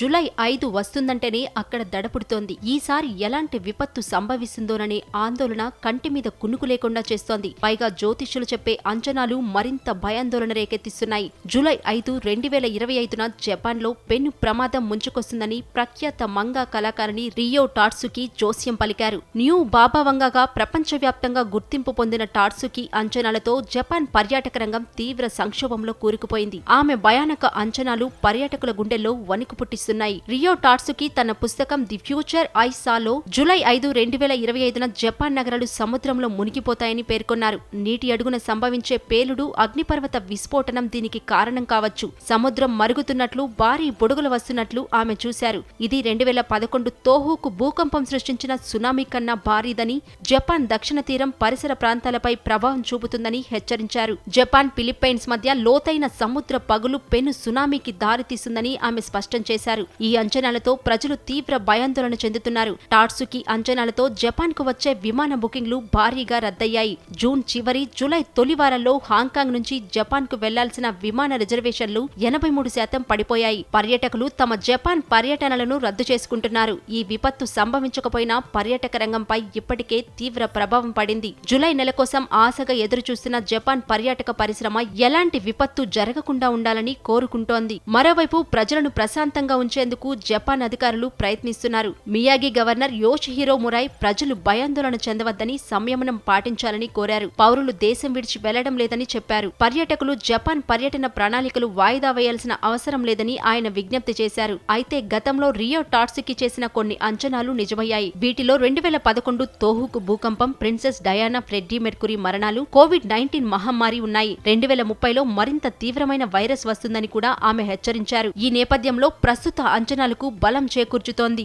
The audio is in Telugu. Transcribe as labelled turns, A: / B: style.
A: జులై ఐదు వస్తుందంటేనే అక్కడ దడపుడుతోంది. ఈసారి ఎలాంటి విపత్తు సంభవిస్తుందోననే ఆందోళన కంటి మీద కునుకు లేకుండా చేస్తోంది. పైగా జ్యోతిష్యులు చెప్పే అంచనాలు మరింత భయాందోళన రేకెత్తిస్తున్నాయి. జూలై ఐదు రెండు వేల ఇరవై ఐదున జపాన్లో పెను ప్రమాదం ముంచుకొస్తుందని ప్రఖ్యాత మంగా కళాకారిణి రియో టాట్సుకి జోస్యం పలికారు. న్యూ బాబా వంగాగా ప్రపంచవ్యాప్తంగా గుర్తింపు పొందిన టాట్సుకి అంచనాలతో జపాన్ పర్యాటక రంగం తీవ్ర సంక్షోభంలో కూరుకుపోయింది. ఆమె భయానక అంచనాలు పర్యాటకుల గుండెల్లో వణుకు పుట్టిస్తున్నాయి రియో టాట్సుకి తన పుస్తకం ది ఫ్యూచర్ ఐ సాలో జూలై ఐదు రెండు వేల ఇరవై ఐదున జపాన్ నగరాలు సముద్రంలో మునిగిపోతాయని పేర్కొన్నారు. నీటి అడుగున సంభవించే పేలుడు అగ్నిపర్వత విస్ఫోటనం దీనికి కారణం కావచ్చు. సముద్రం మరుగుతున్నట్లు భారీ బుడగలు వస్తున్నట్లు ఆమె చూశారు. ఇది రెండు వేల పదకొండు తోహుకు భూకంపం సృష్టించిన సునామీ కన్నా భారీదని జపాన్ దక్షిణ తీరం పరిసర ప్రాంతాలపై ప్రభావం చూపుతుందని హెచ్చరించారు. జపాన్ ఫిలిప్పైన్స్ మధ్య లోతైన సముద్ర పగులు పెను సునామీకి దారితీస్తుందని ఆమె స్పష్టం చేశారు. ఈ అంచనాలతో ప్రజలు తీవ్ర భయాందోళన చెందుతున్నారు. టాట్సుకి అంచనాలతో జపాన్కు వచ్చే విమాన బుకింగ్లు భారీగా రద్దయ్యాయి. జూన్ చివరి జూలై తొలి వారంలో హాంకాంగ్ నుంచి జపాన్కు వెళ్ళాల్సిన విమాన రిజర్వేషన్లు ఎనభై మూడు శాతం పడిపోయాయి. పర్యాటకులు తమ జపాన్ పర్యటనలను రద్దు చేసుకుంటున్నారు. ఈ విపత్తు సంభవించకపోయినా పర్యాటక రంగంపై ఇప్పటికే తీవ్ర ప్రభావం పడింది. జూలై నెల కోసం ఆశగా ఎదురుచూస్తున్న జపాన్ పర్యాటక పరిశ్రమ ఎలాంటి విపత్తు జరగకుండా ఉండాలని కోరుకుంటోంది. మరోవైపు ప్రజలను ప్రశాంతంగా ఉంచేందుకు జపాన్ అధికారులు ప్రయత్నిస్తున్నారు. మియాగి గవర్నర్ యోషిహిరో మురాయ్ ప్రజలు భయాందోళన చెందవద్దని సంయమనం పాటించాలని కోరారు. పౌరులు దేశం విడిచి వెళ్ళడం లేదని చెప్పారు. పర్యాటకులు జపాన్ పర్యటన ప్రణాళికలు వాయిదా వేయాల్సిన అవసరం లేదని ఆయన విజ్ఞప్తి చేశారు. అయితే గతంలో రియో టాట్సుకి చేసిన కొన్ని అంచనాలు నిజమయ్యాయి. వీటిలో రెండు వేల పదకొండు తోహుకు భూకంపం ప్రిన్సెస్ డయానా ఫ్రెడ్డీ మెర్కురీ మరణాలు కోవిడ్ నైన్టీన్ మహమ్మారి ఉన్నాయి. రెండు వేల ముప్పైలో మరింత తీవ్రమైన వైరస్ వస్తుందని కూడా ఆమె హెచ్చరించారు. ఈ నేపథ్యంలో ప్రస్తుత అంచనాలకు బలం చేకూర్చుతోంది.